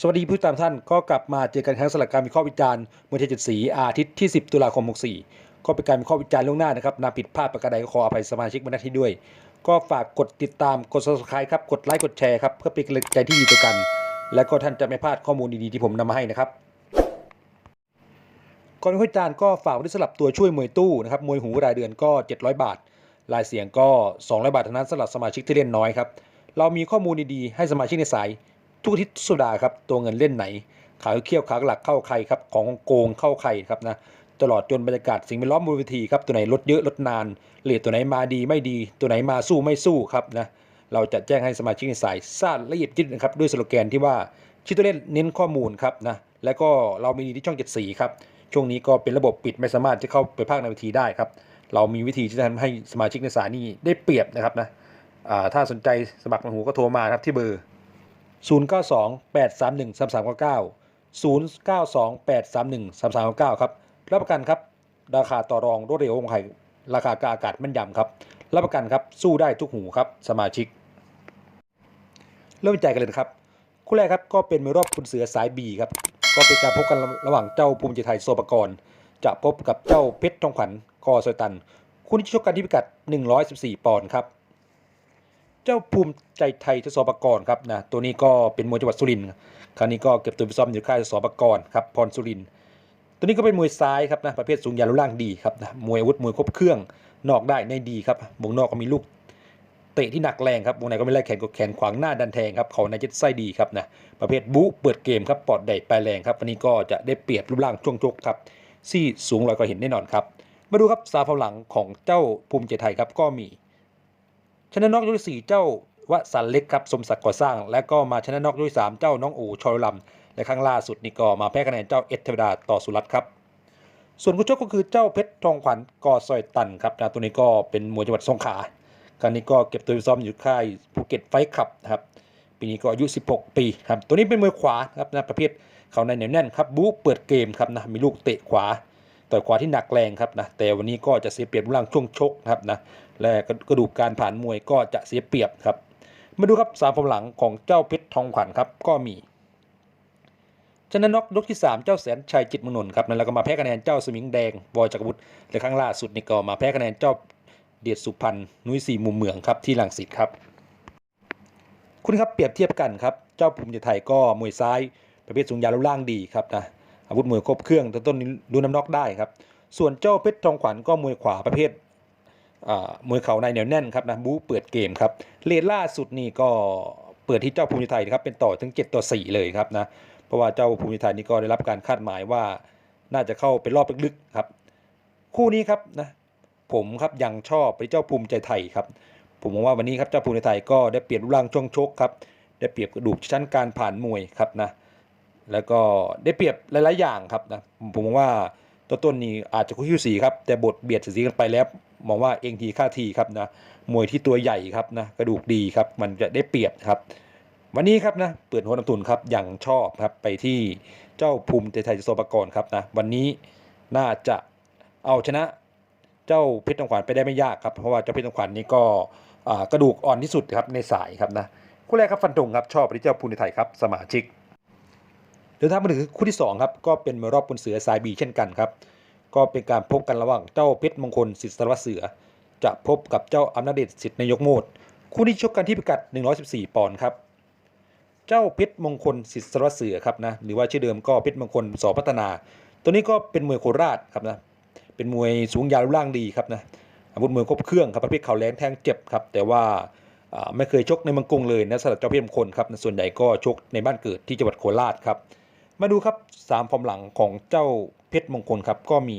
สวัสดีผู้ติดตามท่านก็กลับมาเจอกันครั้งสำหรับการมีข้อวิจารณ์เมื่อเทจุดสีอาทิตย์ที่ 10 ตุลาคม 64 ก็เป็นการมีข้อวิจารณ์ล่วงหน้านะครับนาผิดพลาดประการใดก็ขออภัยสมาชิกบรรณที่ด้วย ก็ฝากกดติดตามกด subscribe ครับกดไลค์กดแชร์ครับเพื่อเป็นกำลังใจที่ดีต่อกัน และก็ท่านจะไม่พลาดข้อมูลดีๆที่ผมนำมาให้นะครับก่อนวิจารณ์ก็ฝากไว้สำหรับตัวช่วยมวยตู้นะครับมวยหูรายเดือนก็ 700 บาทรายเสียงก็ 200 บาทเท่านั้นสำหรับสมาชิกที่เล่นน้อยครับเรามีข้อมูลดีๆให้สมาชิกในสาย ทุกทิตย์สุดาครับตัวเงินเล่นไหน ขายเขี้ยวขาหลักเข้าใครครับของโกงเข้าใครครับนะตลอดจนบรรยากาศสิ่งแวดล้อมบนเวทีครับตัวไหนลดเยอะลดนานเลทตัวไหนมาดีไม่ดี ตัวไหนมาสู้ไม่สู้ครับนะเราจะแจ้งให้สมาชิกในสายทราบละเอียดยิบนะครับด้วยสโลแกนที่ว่าชิดตัวเล่นเน้นข้อมูลครับนะแล้วก็เรามีที่ช่องเจ็ดสีครับช่วงนี้ก็เป็นระบบปิดไม่สามารถจะเข้าไปภาคในเวทีได้ครับ เรามีวิธีที่จะทำให้สมาชิกในสายนี่ได้เปรียบนะครับนะถ้าสนใจสมัครมาหูก็โทรมาครับที่เบอร์ 092 831 3399 092 831 3399 ครับ รับประกันครับ ราคาต่อรองรวดเร็วของใครราคากาอากาศแม่นยำครับ รับประกันครับ สู้ได้ทุกหูครับ สมาชิก เริ่มใจกันเลยครับ คู่แรกครับก็เป็นมวยรอบคุณเสือสายบีครับ ก็เป็นการพบกันระหว่างเจ้าภูมิใจไทยโซปกรณ์จะพบกับเจ้าเพชรทองขวัญกอซอยตัน คู่นี้ชกกันที่พิกัด 114 ปอนด์ครับ เจ้าภูมิใจไทยทศปกรณ์ครับนะตัวนี้ก็เป็นมวยจังหวัดสุรินทร์คราวนี้ก็เก็บตัวไปซ้อมอยู่ค่ายทศปกรณ์ครับพรสุรินทร์ตัวนี้ก็เป็นมวยซ้ายครับนะประเภทสูงยาวรูปร่างดีครับนะมวยอาวุธมวยครบเครื่องนอกได้ในดีครับวงนอกก็มีลูกเตะที่หนักแรงครับวงในก็ไม่ไล่แขนกดแขนขวางหน้าดันแทงครับเขาในเจ็ดไส้ดีครับนะประเภทบู๊เปิดเกมครับปอดใหญ่ปลายแรงครับวันนี้ก็จะได้เปรียบรูปร่างช่วงชกครับซี่สูงลอยก็เห็นแน่นอนครับ มาดูครับซาฟหลังของเจ้าภูมิใจไทยครับก็มี ชนะน็อกยกที่สี่เจ้าวสันเล็กครับสมศักดิ์ก่อสร้าง และก็มาชนะน็อกยกที่สามเจ้าน้องอูชอลลำและครั้งล่าสุดนี่ก็มาแพ้คะแนนเจ้าเอสเทวดาต่อสุรัตน์ครับ ส่วนคู่ชกก็คือเจ้าเพชรทองขวัญกอซอยตันครับนะตัวนี้ก็เป็นมวยจังหวัดสงขลาครั้งนี้ก็เก็บตัวซ้อมอยู่ค่ายภูเก็ตไฟท์คลับครับปีนี้ก็อายุ 16 ปีครับตัวนี้เป็นมวยขวาครับนะประเภทเขาในเหนียวแน่นครับบู๊เปิดเกมครับนะมีลูกเตะขวาต่อยขวาที่หนักแรงครับนะแต่วันนี้ก็จะเสียเปรียบรูปร่างช่วงชกครับนะ และกระดูกการผ่านมวยก็จะเสียเปรียบครับ มาดูครับสามฟอร์มหลังของเจ้าเพชรทองขวัญครับก็มีชนะน็อกยกที่ 3 เจ้าแสนชัยจิตมงนนครับแล้วก็มาแพ้คะแนนเจ้าสมิงแดงบอยจักรบุตรและครั้งล่าสุดนี่ก็มาแพ้คะแนนเจ้าเดียดสุพรรณนุ้ยสี่มุมเมืองครับที่ลังสิตครับ คุณครับเปรียบเทียบกันครับเจ้าภูมิใจไทยก็มวยซ้าย ประเภทสูงยาวรูปร่างดีครับนะอาวุธมวยครบเครื่องแต่ต้นดูน้ำน็อกได้ครับ ส่วนเจ้าเพชรทองขวัญก็มวยขวาประเภท มวยเข่าในเหนียวแน่นครับนะบู๊เปิดเกมครับเลทล่าสุดนี่ก็เปิดที่เจ้าภูมิไทยนะครับเป็นต่อถึง 7 ต่อ 4 เลยครับนะเพราะว่าเจ้าภูมิไทยนี่ก็ได้รับการคาดหมายว่าน่าจะเข้าเป็นรอบลึกๆครับ คู่นี้ครับนะผมครับยังชอบไปเจ้าภูมิใจไทยครับผมมองว่าวันนี้ครับเจ้าภูมิใจไทยก็ได้เปรียบรูปร่างช่วงชกครับได้เปรียบกระดูกชั้นการผ่านมวยครับนะแล้วก็ได้เปรียบหลายๆอย่างครับนะผมมองว่าตัวต้นนี้อาจจะคู่ขี้สีครับแต่บทเบียดสีกันไปแล้ว มองว่าเองทีค่าทีครับนะมวยที่ตัวใหญ่ครับนะกระดูกดีครับมันจะได้เปรียบครับ วันนี้ครับนะเปิดหัวน้ำทุนครับอย่างชอบครับไปที่เจ้าภูมิใจไทยโซปกรครับนะวันนี้น่าจะเอาชนะเจ้าเพชรตงขวัญไปได้ไม่ยากครับเพราะว่าเจ้าเพชรตงขวัญนี่ก็กระดูกอ่อนที่สุดครับในสายครับนะคู่แรกครับฟันธงครับชอบไปที่เจ้าภูมิใจไทยครับสมาชิกเดินทางมาถึงคู่ที่2ครับก็เป็นมวยรอบปุนเสือสายบีเช่นกันครับ ก็เป็นการพบกันระหว่างเจ้าเพชรมงคลสิทธิ์สารวัตรเสือ จะพบกับเจ้าอำนาจเดชสิทธิ์นายกโมดคู่นี้ชกกันที่พิกัด 114 ปอนด์ครับ เจ้าเพชรมงคลสิทธิ์สารวัตรเสือครับนะหรือว่าชื่อเดิมก็เพชรมงคลสอพัฒนา ตัวนี้ก็เป็นมวยโคราชครับนะเป็นมวยสูงยาวรูปร่างดีครับนะอาวุธมวยครบเครื่องครับประเภทเข่าแรงแทงเจ็บครับแต่ว่าไม่เคยชกในมืองกรเลยนะสำหรับเจ้าเพชรมงคลครับส่วนใหญ่ก็ชกในบ้านเกิดที่จังหวัดโคราชครับ มาดูครับสามฟอร์มหลังของเจ้าเพชรมงคลครับก็มี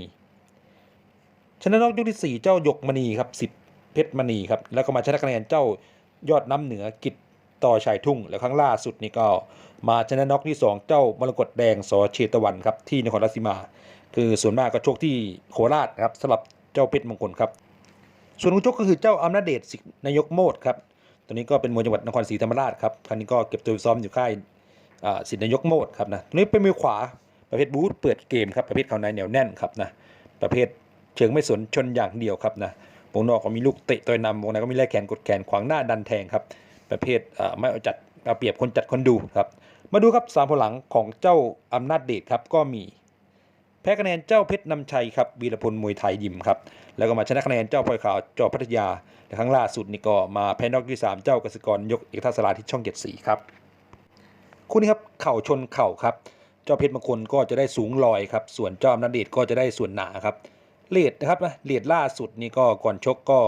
ชนะนอกยกที่ 4 เจ้ายกมณีครับสิบเพชรมณีครับแล้วก็มาชนะคะแนนเจ้ายอดน้ำเหนือกิจต่อชายทุ่ง แล้วครั้งล่าสุดนี่ก็ มาชนะนอกที่ 2 เจ้ามรกตแดงสอเชตวันครับที่นครราชสีมา คือส่วนมากก็ชกที่โคราชครับสำหรับเจ้าเพชรมงคลครับ ส่วนคู่ชกก็คือเจ้าอำนาจเดชสิทธิ์นายกโมดครับตัวนี้ก็เป็นมวยจังหวัดนครศรีธรรมราชครับครั้งนี้ก็เก็บตัวซ้อมอยู่ค่าย สิทธินายกโมดครับนะนี้เป็นมือขวาประเภทบูทเปิดเกมครับประเภทเขาในเหนียวแน่นครับนะประเภทเชิงไม่สนชนอย่างเดียวครับนะวงนอกก็มีลูกเตะต่อยนำวงในก็มีแลกแขนกดแขนขวางหน้าดันแทงครับ ประเภทไม่เอาจัดเอาเปรียบคนจัดคนดูครับ มาดูครับสามผลหลังของเจ้าอำนาจเดชครับก็มีแพ้คะแนนเจ้าเพชรนำชัยครับวีรพลมวยไทยยิมครับแล้วก็มาชนะคะแนนเจ้าพลอยขาวจอพัทยาและครั้งล่าสุดนี่ก็มาแพ้นอกที่สามเจ้ากสิกรยกเอกทัศราที่ช่องเจ็ดสีครับ คู่นี้ครับเข่าชนเข่าครับเจ้าเพชรมงคลก็จะได้สูงลอยครับส่วนเจ้าอำนาจเดชก็จะได้ส่วนหนาครับเลดนะครับนะเลดล่าสุดนี่ก็ก่อนชกก็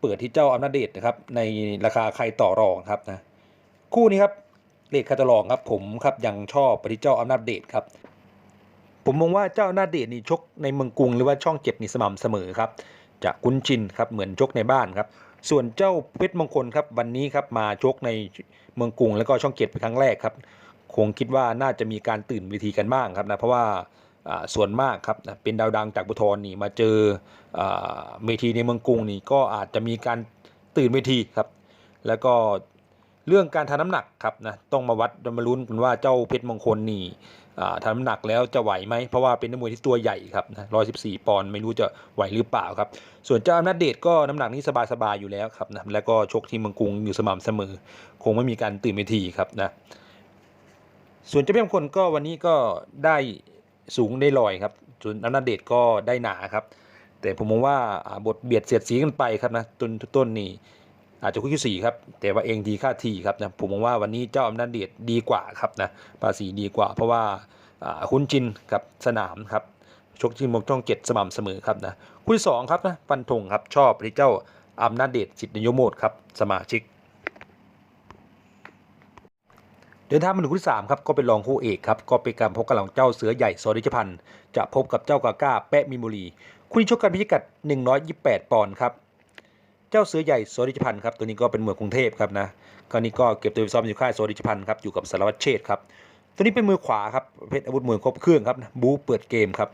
เปิดที่เจ้าอำนาจเดชนะครับในราคาใครต่อรองครับนะคู่นี้ครับเลดคาตาลองครับผมครับยังชอบไปที่เจ้าอำนาจเดชครับผมมองว่าเจ้าอำนาจเดชนี่ชกในเมืองกรุงหรือว่าช่องเจ็ดนี่สม่ำเสมอครับจะคุ้นชินครับเหมือนชกในบ้านครับ ส่วนเจ้าเพชรมงคลครับวันนี้ครับมาชกในเมืองกรุงแล้วก็ช่องเจ็ดเป็นครั้งแรกครับ คงคิดว่าน่าจะมีการตื่นเวทีกันบ้างครับนะเพราะว่าส่วนมากครับนะเป็นดาวดังจากบุทรนี่มาเจอเวทีในเมืองกรุงนี่ก็อาจจะมีการตื่นเวทีครับ แล้วก็เรื่องการทำน้ำหนักครับนะต้องมาวัดมาลุ้นกันว่าเจ้าเพชรมงคลนี่ ทำน้ำหนักแล้วจะไหวไหมเพราะว่าเป็นนักมวยที่ตัวใหญ่ครับนะร้อยสิบสี่ปอนด์ไม่รู้จะไหวหรือเปล่าครับ ส่วนเจ้าอำนาจเดชก็น้ำหนักนี้สบายๆอยู่แล้วครับนะแล้วก็ชกที่เมืองกรุงอยู่สม่ำเสมอ คงไม่มีการตื่นเวทีครับนะส่วนเจ้าเพียมคนก็วันนี้ก็ได้สูงได้ลอยครับส่วนอำนาจเดชก็ได้หนาครับ แต่ผมมองว่าอ่าบทเบียดเสียดสีกันไปครับนะต้นต้นนี่ อาจจะคู่ที่สี่ครับ แต่ว่าเองดีค่าทีครับนะผมมองว่าวันนี้เจ้าอำนาจเดชดีกว่าครับนะภาษีดีกว่า เพราะว่าคุ้นชินกับสนามครับชกที่มงช่องเจ็ดสม่ำเสมอครับนะคู่ที่สองครับนะฟันธงครับชอบที่เจ้าอำนาจเดชสิทธินโยโมดครับสมาชิกเดินทางมาถึงคู่ที่3ครับก็เป็นรองคู่เอกครับก็เป็นการพบกันของเจ้าเสือใหญ่สอดิชพันธ์จะพบกับเจ้ากาก้าแปะมินบุรีคู่นี้ชกกันพิกัด 128 ปอนด์ครับ จ้าเสือใหญ่สอดิชพันธ์ครับตัวนี้ก็เป็นมวยกรุงเทพครับนะคราวนี้ก็เก็บตัวไปซ้อมอยู่ค่ายสอดิชพันธ์ครับอยู่กับสารวัตรเชษครับตัวนี้เป็นมือขวาครับประเภทอาวุธมวยครบเครื่องครับบู๊เปิดเกมครับ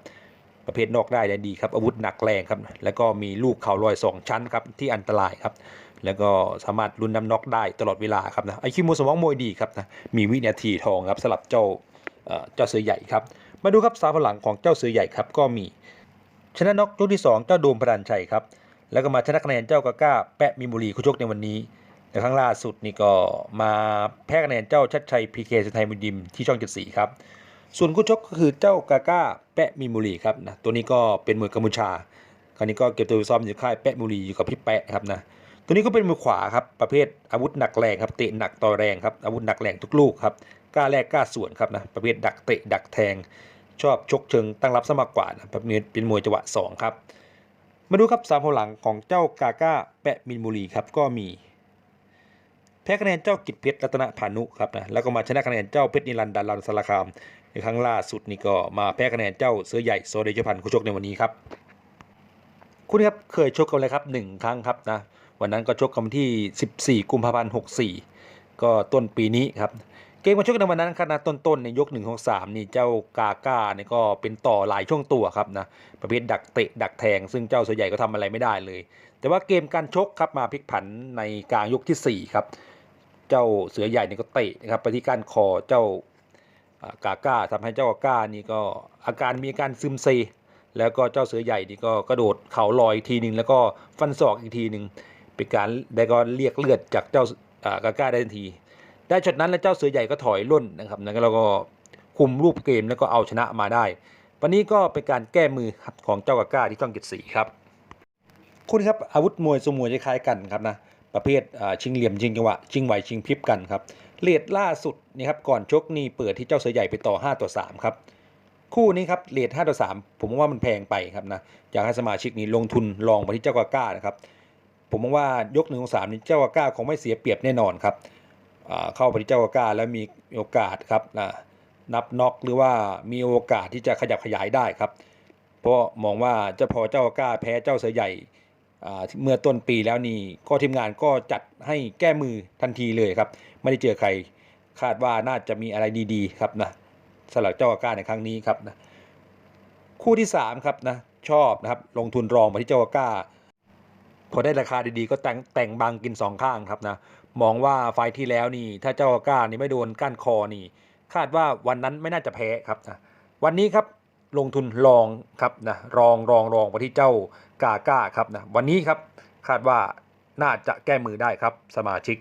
ประเภทนอกได้ได้ดีครับอาวุธหนักแรงครับแล้วก็มีลูกเข่าลอยสองชั้นครับที่อันตรายครับแล้วก็สามารถลุ้นน้ำน็อกได้ตลอดเวลาครับนะไอคิวมูสมองมวยดีครับนะมีวินาทีทองครับสำหรับเจ้าเจ้าเสือใหญ่ครับมาดูครับสามพลังของเจ้าเสือใหญ่ครับก็มีชนะน็อกยกที่ 2 เจ้าโดมพรันชัยครับ แล้วก็มาชนะคะแนนเจ้ากาก้าแปะมิบุรีคู่ชกในวันนี้แต่ครั้งล่าสุดนี่ก็มาแพ้คะแนนเจ้าชัดชัยพีเคสไทยมุดิมที่ช่องเจ็ดสีครับ ส่วนคู่ชกก็คือเจ้ากาก้าแปะมิบุรีครับนะตัวนี้ก็เป็นมวยกัมพูชา คราวนี้ก็เก็บตัวซ้อมอยู่ค่ายแปะมินบุรีอยู่กับพี่แปะครับนะตัวนี้ก็เป็นมือขวาครับประเภทอาวุธหนักแรงครับเตะหนักต่อแรงครับอาวุธหนักแรงทุกลูกครับกล้าแลกกล้าสวนครับนะประเภทดักเตะดักแทง ชอบชกเชิงตั้งรับสมัครกว่านะประเภทเป็นมวยจังหวะสองครับ มาดูครับสามพลังของเจ้ากาก้าแปะมินบุรีครับก็มี แพ้คะแนนเจ้ากิจเพชรรัตนพานุครับนะแล้วก็มาชนะคะแนนเจ้าเพชรนิรันดารันสารคาม ในครั้งล่าสุดนี่ก็มาแพ้คะแนนเจ้าเสือใหญ่โซเดชพันธ์คู่ชกในวันนี้ครับคู่นี้ครับเคยชกกันเลยครับหนึ่งครั้งครับนะวันนั้นก็ชกกันวันที่ 14 กุมภาพันธ์64 ก็ต้นปีนี้ครับ เกมมาชกกันในวันนั้นครับนะต้นๆในยก1ของ3นี่เจ้ากาก้าเนี่ยก็เป็นต่อหลายช่วงตัวครับนะประเภทดักเตะดักแทง ซึ่งเจ้าเสือใหญ่ก็ทำอะไรไม่ได้เลย แต่ว่าเกมการชกครับมาพลิกผันในกลางยกทีสี่4ครับเจ้าเสือใหญ่เนี่ยก็เตะนะครับไปที่ก้านคอเจ้าอ่ากาก้าทำให้เจ้ากาก้านี่ก็อาการมีอาการซึมเซ แล้วก็เจ้าเสือใหญ่นี่ก็กระโดดเข่าลอยอีกทีหนึ่งแล้วก็ฟันศอกอีกทีหนึ่งเป็นการได้ก็เรียกเลือดจากเจ้าอ่ากาก้าได้ทันที ได้ช็อตนั้นแล้วเจ้าเสือใหญ่ก็ถอยล่นนะครับแล้วก็คุมรูปเกมแล้วก็เอาชนะมาได้ วันนี้ก็เป็นการแก้มือของเจ้ากาก้าที่ช่องเจ็ดสีครับคุณครับอาวุธมวยสมวยคล้ายกันครับนะประเภทชิงเหลี่ยมชิงจังหวะชิงไหวชิงพริบกันครับเลทล่าสุดนี่ครับก่อนชกนี่เปิดที่เจ้าเสือใหญ่ไปต่อ 5 ต่อ 3 ครับ คู่นี้ครับเลท5ต่อ 3 ผมว่ามันแพงไปครับนะอยากให้สมาชิกนี้ลงทุนลองไปที่เจ้ากาก้านะครับผมมองว่ายกหนึ่งของสามนี้เจ้ากาก้าคงไม่เสียเปรียบแน่นอนครับ เข้าไปที่เจ้ากาก้าแล้วมีโอกาสครับนะนับน็อกหรือว่ามีโอกาสที่จะขยับขยายได้ครับ เพราะมองว่าเจะพอเจ้ากาก้าแพ้เจ้าเสือใหญ่อ่าเมื่อต้นปีแล้วนี่ก็ทีมงานก็จัดให้แก้มือทันทีเลยครับ ไม่ได้เจอใครคาดว่าน่าจะมีอะไรดีๆ ครับนะสำหรับเจ้ากาก้าในครั้งนี้ครับนะคู่ที่3ครับนะชอบนะครับลงทุนรองมาที่เจ้ากาก้า พอได้ราคาดีๆ ก็แต่งแต่งบางกินสองข้างครับนะมองว่าไฟที่แล้วนี่ ถ้าเจ้าก้านี่ไม่โดนก้านคอนี่ คาดว่าวันนั้นไม่น่าจะแพ้ครับนะวันนี้ครับลงทุนรองครับนะรองรองรองไปที่เจ้ากาก้าครับนะวันนี้ครับคาดว่าน่าจะแก้มือได้ครับสมาชิก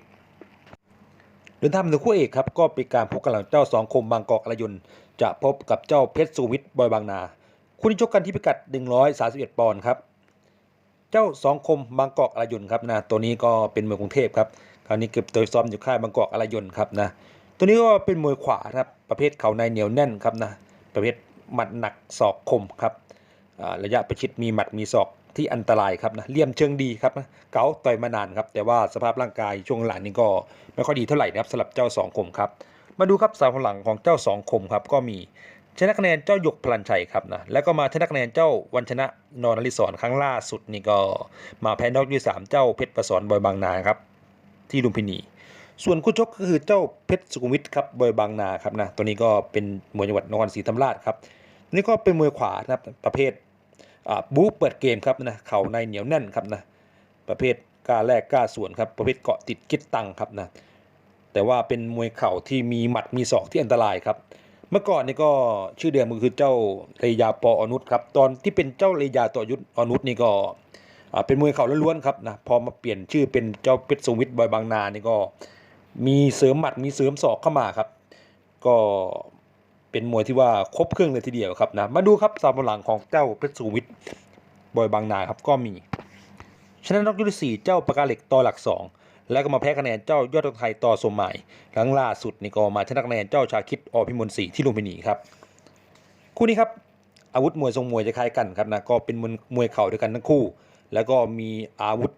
เดินทางมาถึงคู่เอกครับก็เป็นการพบกันหลังเจ้าสองคมบางกอกอรยนจะพบกับเจ้าเพชรสุวิทย์บอยบางนา คู่นี้ชกกันที่พิกัด 131 ปอนด์ครับ เจ้าสองคมบางกอกอรยนครับนะตัวนี้ก็เป็นมวยกรุงเทพครับคราวนี้เก็บตัวซ้อมอยู่ค่ายบางกอกอรยนครับนะตัวนี้ก็เป็นมวยขวาครับประเภทเข่าในเหนียวแน่นครับนะประเภทหมัดหนักศอกคมครับระยะประชิดมีหมัดมีศอกที่อันตรายครับนะเลี่ยมเชิงดีครับนะเก๋าต่อยมานานครับแต่ว่าสภาพร่างกายช่วงหลังนี้ก็ไม่ค่อยดีเท่าไหร่นะครับสำหรับเจ้าสองคมครับมาดูครับสามพลังของเจ้าสองคมครับก็มี ชนะคะแนนเจ้าหยกพลันชัยครับนะแล้วก็มาชนะคะแนนเจ้าวันชนะนอนลิศรครั้งล่าสุดนี่ก็มาแพ้นอกด้วยสามเจ้าเพชรประสอนบอยบางนาครับที่ลุมพินี ส่วนคู่ชกก็คือเจ้าเพชรสุขุมวิทครับบอยบางนาครับนะตัวนี้ก็เป็นมวยจังหวัดนครศรีธรรมราชครับนี่ก็เป็นมวยขวานะครับประเภทบู๊เปิดเกมครับนะเข่าในเหนียวแน่นครับนะประเภทกล้าแลกกล้าสวนครับประเภทเกาะติดกิดตังครับนะแต่ว่าเป็นมวยเข่าที่มีหมัดมีศอกที่อันตรายครับ เมื่อก่อนนี่ก็ชื่อเดิมก็คือเจ้าเลยาปออนุชครับ ตอนที่เป็นเจ้าเลยาต่อยุทธอนุชนี่ก็เป็นมวยเข่าล้วนๆครับนะพอมาเปลี่ยนชื่อเป็นเจ้าเพชรสวิทบอยบางนานี่ก็มีเสริมหมัดมีเสริมศอกเข้ามาครับ ก็เป็นมวยที่ว่าครบเครื่องเลยทีเดียวครับนะมาดูครับสามหลังของเจ้าเพชรสุวิทบอยบางนาครับก็มีชนะนอกยุทธสี่เจ้าปากกาเหล็กต่อหลักสอง แล้วก็มาแพ้คะแนนเจ้ายอดไทยต่อสมหมายครั้งล่าสุดนี่ก็มาชนะคะแนนเจ้าชาคิดอพิมลศรีที่ลุมพินีครับคู่นี้ครับอาวุธมวยทรงมวยจะคล้ายกันครับนะก็เป็นมวยมวยเข่าด้วยกันทั้งคู่ แล้วก็มีอาวุธ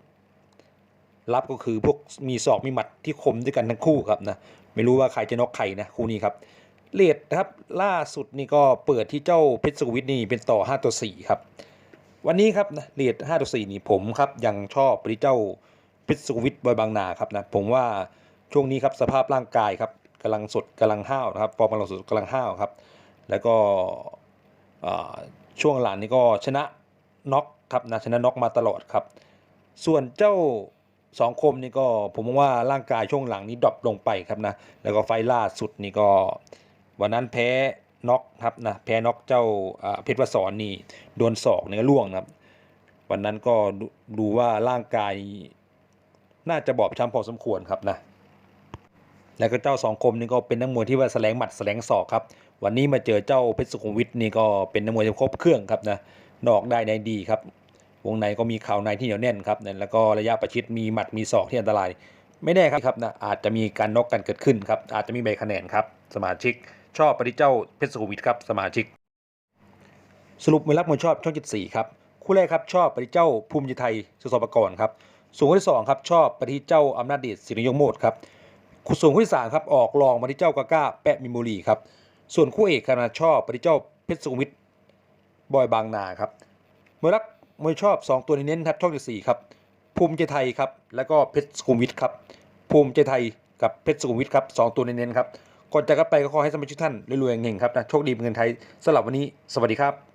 ลับก็คือพวกมีศอกมีหมัดที่คมด้วยกันทั้งคู่ครับนะไม่รู้ว่าใครจะน็อกใครนะคู่นี้ครับเลดนะครับล่าสุดนี่ก็เปิดที่เจ้าเพชรสุวิทย์นี่เป็นต่อ 5ต่อ4ครับวันนี้ครับนะเรียด5ต่อ4นี่ผมครับยังชอบไปที่เจ้า พิษสุวิทย์บอยบางนาครับนะผมว่าช่วงนี้ครับสภาพร่างกายครับกำลังสดกำลังห้าวนะครับฟอร์มกำลังสดกำลังห้าวครับ แล้วก็ช่วงหลังนี้ก็ชนะน็อกครับนะชนะน็อกมาตลอดครับ ส่วนเจ้าสองคมนี่ก็ผมว่าร่างกายช่วงหลังนี้ดรอปลงไปครับนะแล้วก็ไฟล่าสุดนี่ก็ วันนั้นแพ้น็อกครับนะแพ้น็อกเจ้าเพชรวสอนนี่โดนศอกเนี่ยล่วงนะครับ วันนั้นก็ดูดูว่าร่างกาย น่าจะบอบช้ำพอสมควรครับนะแล้วก็เจ้าสองคมนี่ก็เป็นนักมวยที่ว่าแสลงหมัดแสลงศอกครับ วันนี้มาเจอเจ้าเพชรสุขุมวิทนี่ก็เป็นนักมวยที่ครบเครื่องครับนะนอกได้ในดีครับ วงในก็มีเข่าในที่เหนียวแน่นครับนะแล้วก็ระยะประชิดมีหมัดมีศอกที่อันตราย ไม่แน่ครับนะอาจจะมีการน็อกกันเกิดขึ้นครับอาจจะมีใบคะแนนครับสมาชิก ชอบปฏิเจ้าเพชรสุขุมวิทครับสมาชิก สรุปมวยรักมวยชอบช่อง74ครับคู่แรกครับชอบปฏิเจ้าภูมิใจไทยสุสปกรณ์ครับ ส่วนคู่ที่สองครับชอบปฏิเจ้าอำนาจเดชศิริยงโมดครับส่วนคู่ที่สามครับออกรองมาที่เจ้ากาก้าแปะมิมูรีครับส่วนคู่เอกครับนะชอบปฏิเจ้าเพชรสุขุมวิทย์บอยบางนาครับมวยรักมวยชอบสองตัวนี้เน้นครับช่อง74ครับภูมิใจไทยครับแล้วก็เพชรสุขุมวิทครับภูมิใจไทยกับเพชรสุขุมวิทครับสองตัวเน้นๆครับก่อนจากกันไปก็ขอให้สมาชิกท่านรวยๆเฮงๆครับนะโชคดีเป็นเงินไทยสำหรับวันนี้สวัสดีครับ